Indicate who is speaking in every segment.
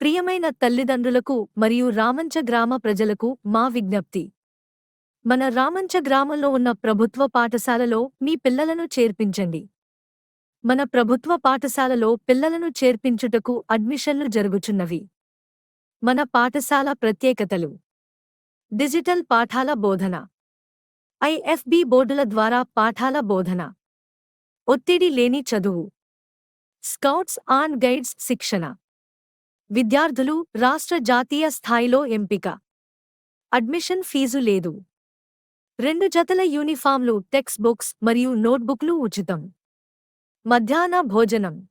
Speaker 1: ప్రియమైన తల్లిదండ్రులకు మరియు రామంచ గ్రామ ప్రజలకు మా విజ్ఞప్తి. మన రామంచ గ్రామంలో ఉన్న ప్రభుత్వ పాఠశాలలో మీ పిల్లలను చేర్పించండి. మన ప్రభుత్వ పాఠశాలలో పిల్లలను చేర్పించుటకు అడ్మిషన్లు జరుగుచున్నవి. మన పాఠశాల ప్రత్యేకతలు. డిజిటల్ పాఠాల బోధన. ఐఎఫ్బి బోర్డుల ద్వారా పాఠాల బోధన. ఒత్తిడి లేని చదువు. స్కౌట్స్ ఆన్ గైడ్స్ శిక్షణ. విద్యార్థులు రాష్ట్ర జాతీయ స్థాయిలో ఎంపిక. అడ్మిషన్ ఫీజు లేదు. రెండు జతల యూనిఫామ్లు టెక్స్ట్ బుక్స్ మరియు నోట్బుక్లు ఉచితం. మధ్యాహ్న భోజనం.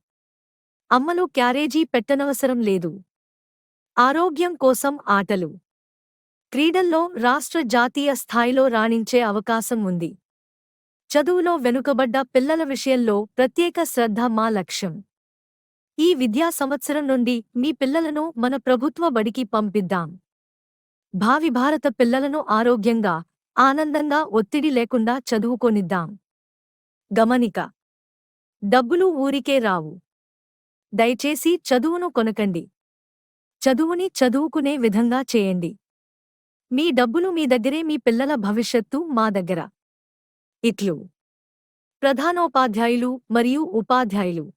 Speaker 1: అమ్మలు క్యారేజీ పెట్టనవసరం లేదు. ఆరోగ్యం కోసం ఆటలు. క్రీడల్లో రాష్ట్ర జాతీయ స్థాయిలో రాణించే అవకాశం ఉంది. చదువులో వెనుకబడ్డ పిల్లల విషయంలో ప్రత్యేక శ్రద్ధ మా లక్ష్యం. ఈ విద్యా సంవత్సరం నుండి మీ పిల్లలను మన ప్రభుత్వ బడికి పంపిద్దాం. భావి భారత పిల్లలను ఆరోగ్యంగా ఆనందంగా ఒత్తిడి లేకుండా చదువుకొనిద్దాం. గమనిక. డబ్బులు ఊరికే రావు. దయచేసి చదువును కొనకండి. చదువుని చదువుకునే విధంగా చేయండి. మీ డబ్బులు మీ దగ్గరే మీ పిల్లల భవిష్యత్తు మా దగ్గర. ఇట్లు. ప్రధానోపాధ్యాయులు మరియు ఉపాధ్యాయులు.